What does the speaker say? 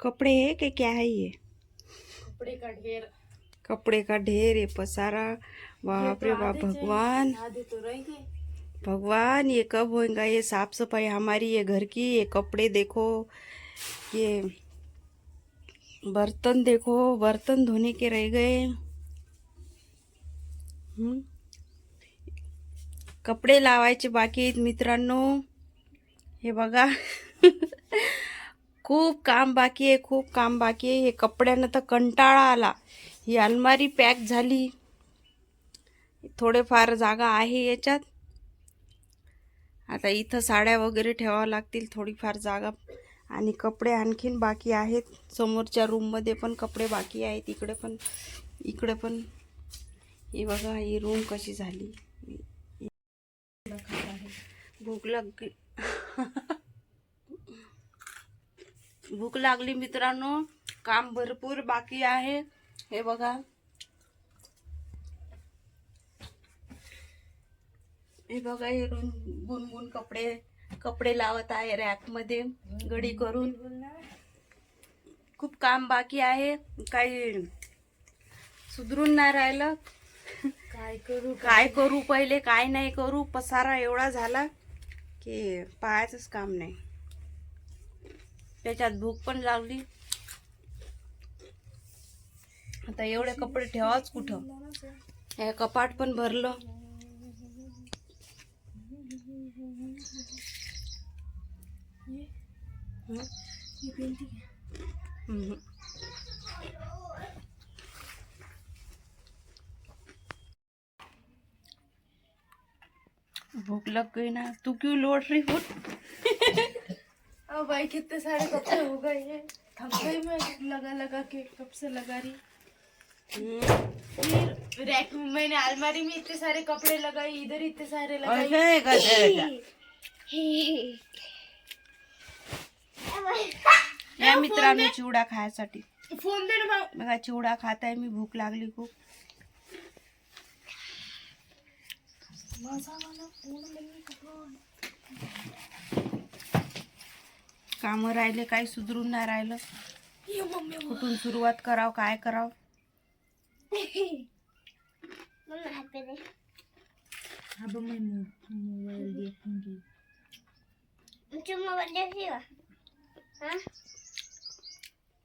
कपड़े है कि क्या है ये? कपड़े का ढेर। कपड़े का ढेर है पसारा। बाप रे बाप भगवान। तो भगवान ये कब होएगा? ये साफ सफाई हमारी ये घर की ये कपड़े देखो ये बर्तन देखो बर्तन धोने के रह गए. कपडे लावायचे बाकी आहेत मित्रांनो। हे बघा। खूप काम बाकी आहे खूप काम बाकी आहे. हे कपड्यानं तर कंटाळा आला. ही अलमारी पॅक झाली. थोडेफार जागा आहे याच्यात. आता इथं साड्या वगैरे ठेवावं लागतील थोडीफार जागा. आणि कपडे आणखीन बाकी आहेत. समोरच्या रूममध्ये पण कपडे बाकी आहेत. इकडे पण इकडे पण. ही बघा ही रूम कशी झाली. भूक लागली. भूक लागली मित्रांनो. काम भरपूर बाकी आहे. हे बघा. हे बघा हे रुन- गुनगुन कपडे कपडे लावत आहे रॅकमध्ये गडी करून. खूप काम बाकी आहे. काही सुधरून नाही राहिलं. काय करू? काय करू पहिले काय नाही करू? पसारा एवढा झाला की पाहायचंच काम नाही. त्याच्यात भूक पण लागली. आता एवढे कपडे ठेवाच कुठं? हे कपाट पण भरलं. भूक लग गई ना तू क्यों लौट रही हो? अब भाई कितने सारे कपड़े हो गए हैं। थक गई मैं लगा लगा के कब से लगा रही? फिर रैक मैंने अलमारी में इतने सारे कपड़े लगाए इधर इतने सारे लगाए। मित्रांनो चिवडा खायसाठी फ़ोन दे। ना बघा चिवडा खात आहे मी भूक लागली खूप माझा वाला फ़ोन काम राहिले काही सुधरून नाही राहिलं. ये मम्मी. कुठून सुरुवात करावं काय करावं? अब